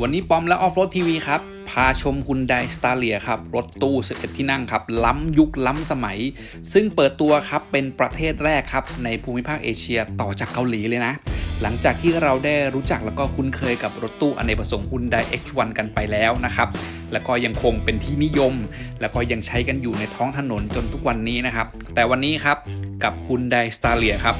วันนี้ปอมและออฟโรดทีวีครับ พาชมฮุนไดสตาเลียครับ รถตู้ 11 ที่นั่งครับ ล้ำยุคล้ำสมัย ซึ่งเปิดตัวครับ เป็นประเทศแรกครับ ในภูมิภาคเอเชียต่อจากเกาหลีเลยนะ หลังจากที่เราได้รู้จักแล้วก็คุ้นเคยกับรถตู้อเนกประสงค์ฮุนได H1 กันไปแล้วนะครับ แล้วก็ยังคงเป็นที่นิยม แล้วก็ยังใช้กันอยู่ในท้องถนนจนทุกวันนี้นะครับ แต่วันนี้ครับกับฮุนไดสตาเลียครับ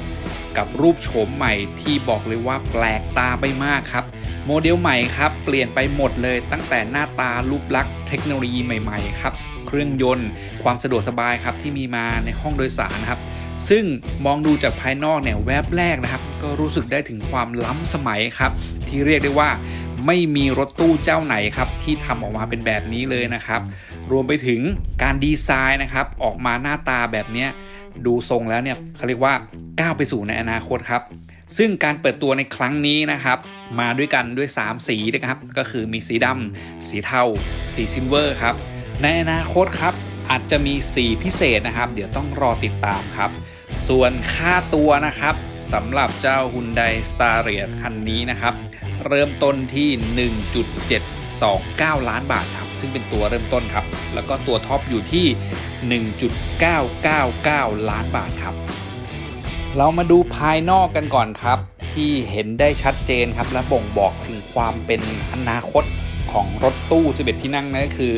กับรูปโฉมใหม่ที่บอกเลยว่าแปลกตาไปมากครับ โมเดลใหม่ครับ เปลี่ยนไปหมดเลยตั้งแต่หน้าตารูปลักษณ์เทคโนโลยีใหม่ๆครับ เครื่องยนต์ ความสะดวกสบายครับที่มีมาในห้องโดยสารนะครับ ซึ่งมองดูจากภายนอกเนี่ยแวบแรกนะครับ ก็รู้สึกได้ถึงความล้ำสมัยครับ ที่เรียกได้ว่าไม่มีรถตู้เจ้าไหนครับที่ทำออกมาเป็นแบบนี้เลยนะครับ รวมไปถึงการดีไซน์นะครับออกมาหน้าตาแบบนี้ดูทรงแล้วเนี่ยเขาเรียกว่าก้าวไปสู่ในอนาคตครับ ซึ่งการเปิดตัวในครั้งนี้นะครับ มาด้วยกันด้วย 3 สีนะครับ ก็คือมีสีดำสีเทา สีซิลเวอร์ครับ ในอนาคตครับอาจจะมีสีพิเศษนะครับ เดี๋ยวต้องรอติดตามครับ ส่วนค่าตัวนะครับสำหรับเจ้า Hyundai s t a r i a คันนี้นะครับ เริ่มต้นที่ 1.729 ล้านบาทครับ ซึ่งเป็นตัวเริ่มต้นครับ แล้วก็ตัวท็อปอยู่ที่ 1.999 ล้านบาทครับ เรามาดูภายนอกกันก่อนครับ ที่เห็นได้ชัดเจนครับ และบ่งบอกถึงความเป็นอนาคตของรถตู้ 11 ที่นั่งนั่นก็คือ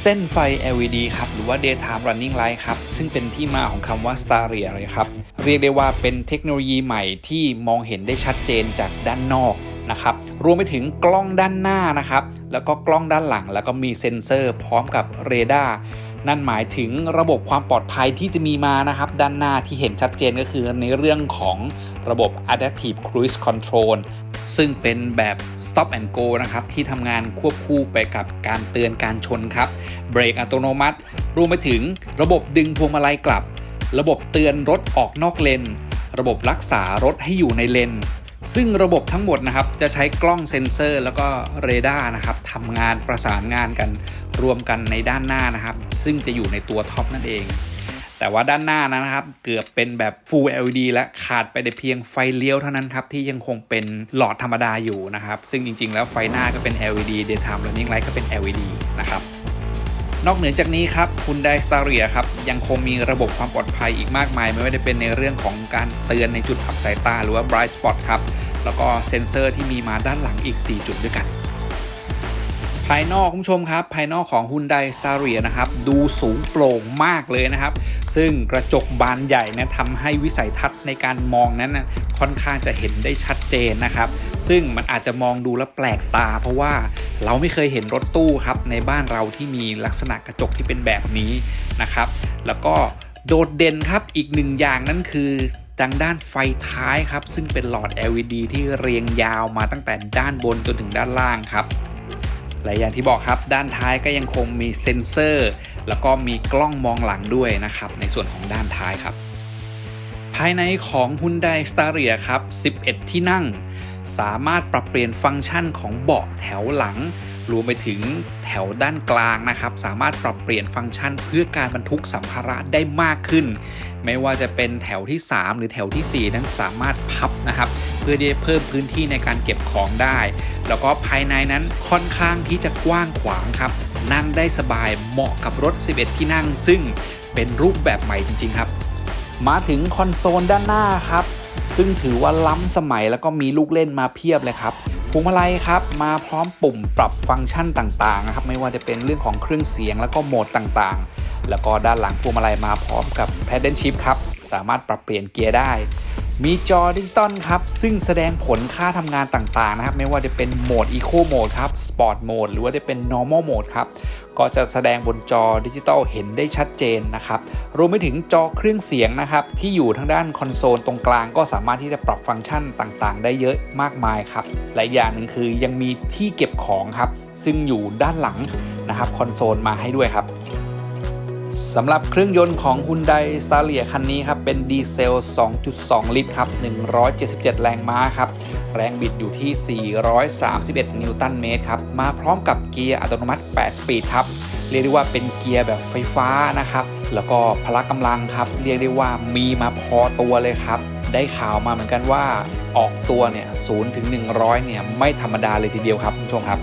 เส้นไฟ LED ครับ หรือว่า daytime running light ครับ ซึ่งเป็นที่มาของคำว่า Staria เลยครับ เรียกได้ว่าเป็นเทคโนโลยีใหม่ที่มองเห็นได้ชัดเจนจากด้านนอกนะครับ รวมไปถึงกล้องด้านหน้านะครับ แล้วก็กล้องด้านหลัง แล้วก็มีเซ็นเซอร์พร้อมกับเรดาร์ นั่นหมายถึงระบบความปลอดภัยที่จะมีมานะครับ ด้านหน้าที่เห็นชัดเจนก็คือในเรื่องของระบบ Adaptive Cruise Control ซึ่งเป็นแบบ Stop and Go นะครับ ที่ทำงานควบคู่ไปกับการเตือนการชนครับเบรกอัตโนมัติ รวมไปถึงระบบดึงพวงมาลัยกลับ ระบบเตือนรถออกนอกเลน ระบบรักษารถให้อยู่ในเลน ซึ่งระบบทั้งหมดนะครับจะใช้กล้องเซ็นเซอร์ แล้วก็เรดาร์นะครับทำงานประสานงานกันรวมกันในด้านหน้านะครับ ซึ่งจะอยู่ในตัวท็อปนั่นเอง แต่ว่าด้านหน้านะครับ เกือบเป็นแบบ Full LED และขาดไปแต่เพียงไฟเลี้ยวเท่านั้นครับ ที่ยังคงเป็นหลอดธรรมดาอยู่นะครับ ซึ่งจริงๆ แล้วไฟหน้าก็เป็น LED Daytime Running Light ก็เป็น LED นะครับ นอกเหนือจากนี้ครับ Hyundai Staria ครับยังคงมีระบบความปลอดภัยอีกมากมาย ไม่ว่าจะเป็นในเรื่องของการเตือนในจุดอับสายตา หรือว่า Bright Spot ครับแล้วก็เซ็นเซอร์ที่มีมาด้านหลังอีก 4 จุดด้วยกัน ภายนอกคุณผู้ชมครับ ภายนอกของ Hyundai Staria นะครับดูสูงโปร่งมากเลยนะครับ ซึ่งกระจกบานใหญ่นะทำให้วิสัยทัศน์ในการมองนั้นนะค่อนข้างจะเห็นได้ชัดเจนนะครับ ซึ่งมันอาจจะมองดูแล้วแปลกตา เพราะว่า เราไม่เคยเห็นรถตู้ครับในบ้านเราที่มีลักษณะกระจกที่เป็นแบบนี้นะครับ แล้วก็โดดเด่นครับอีกหนึ่งอย่างนั่นคือทางด้านไฟท้ายครับ ซึ่งเป็นหลอด LED ที่เรียงยาวมาตั้งแต่ด้านบนจนถึงด้านล่างครับและอย่างที่บอกครับด้านท้ายก็ยังคงมีเซ็นเซอร์ แล้วก็มีกล้องมองหลังด้วยนะครับ ในส่วนของด้านท้ายครับ ภายในของ Hyundai Staria ครับ 11 ที่นั่ง สามารถปรับเปลี่ยนฟังก์ชันของเบาะแถวหลัง รวมไปถึงแถวด้านกลางนะครับ สามารถปรับเปลี่ยนฟังก์ชันเพื่อการบรรทุกสัมภาระได้มากขึ้น ไม่ว่าจะเป็นแถวที่ 3 หรือแถวทีสี่ 4 นั้นสามารถพับนะครับ เพื่อที่จะเพิ่มพื้นที่ในการเก็บของได้ แล้วก็ภายในนั้นค่อนข้างที่จะกว้างขวางครับ นั่งได้สบายเหมาะกับรถ 11 ที่นั่ง ซึ่งเป็นรูปแบบใหม่จริง ๆ ครับ มาถึงคอนโซลด้านหน้าครับ ซึ่งถือว่าล้ำสมัยแล้วก็มีลูกเล่นมาเพียบเลยครับพวงมาลัยครับมาพร้อมปุ่มปรับฟังก์ชันต่างๆนะครับไม่ว่าจะเป็นเรื่องของเครื่องเสียงแล้วก็โหมดต่างๆ แล้วก็ด้านหลังพวงมาลัยมาพร้อมกับ Paddle Shift ครับสามารถปรับเปลี่ยนเกียร์ได้ มีจอดิจิตอลครับ ซึ่งแสดงผลค่าทำงานต่างๆนะครับ ไม่ว่าจะเป็นโหมด Eco Mode ครับ Sport Mode หรือว่าจะเป็น Normal Mode ครับ ก็จะแสดงบนจอดิจิตอลเห็นได้ชัดเจนนะครับ รวมไปถึงจอเครื่องเสียงนะครับ ที่อยู่ทางด้านคอนโซลตรงกลาง ก็สามารถที่จะปรับฟังก์ชันต่างๆ ได้เยอะมากมายครับ และอีกอย่างหนึ่งคือยังมีที่เก็บของครับ ซึ่งอยู่ด้านหลังนะครับคอนโซลมาให้ด้วยครับ สำหรับเครื่องยนต์ของ Hyundai Staria คันนี้ครับ เป็นดีเซล 2.2 ลิตรครับ 177 แรงม้าครับ แรงบิดอยู่ที่ 431 นิวตันเมตรครับ มาพร้อมกับเกียร์อัตโนมัติ 8 สปีดครับ เรียกได้ว่าเป็นเกียร์แบบไฟฟ้านะครับ แล้วก็พละกำลังครับ เรียกได้ว่ามีมาพอตัวเลยครับ ได้ข่าวมาเหมือนกันว่าออกตัวเนี่ย0ถึง100 เนี่ยไม่ธรรมดาเลยทีเดียวครับคุณผู้ชมครับ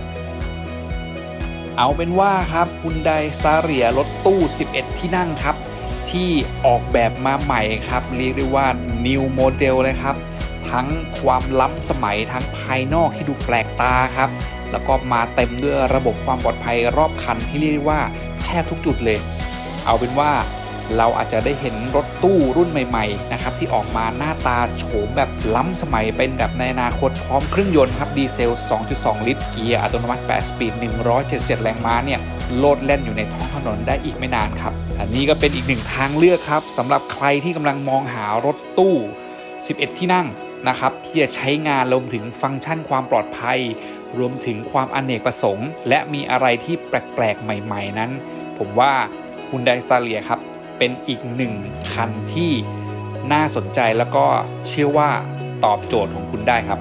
เอาเป็นว่าครับคุณไดสตาเรียรถตู้ 11 ที่นั่งครับ ที่ออกแบบมาใหม่ครับ เรียกได้ว่า New Model เลยครับ ทั้งความล้ำสมัยทั้งภายนอกที่ดูแปลกตาครับ แล้วก็มาเต็มด้วยระบบความปลอดภัยรอบคันที่เรียกได้ว่าแทบทุกจุดเลย เอาเป็นว่า เราอาจจะได้เห็นรถตู้รุ่นใหม่ๆนะครับที่ออกมาหน้าตาโฉมแบบล้ำสมัยเป็นแบบในอนาคตพร้อมเครื่องยนต์ครับดีเซล 2.2 ลิตรเกียร์อัตโนมัติ 8 สปีด 177 แรงม้าเนี่ยโลดแล่นอยู่ในท้องถนนได้อีกไม่นานครับอันนี้ก็เป็นอีกหนึ่งทางเลือกครับสำหรับใครที่กำลังมองหารถตู้ 11 ที่นั่งนะครับที่จะใช้งานรวมถึงฟังก์ชันความปลอดภัย รวมถึงความอเนกประสงค์ และมีอะไรที่แปลกๆ ใหม่ ๆ นั้น ผมว่า Hyundai s t a r i a ครับ เป็นอีกหนึ่งคันที่น่าสนใจแล้วก็เชื่อว่าตอบโจทย์ของคุณได้ครับ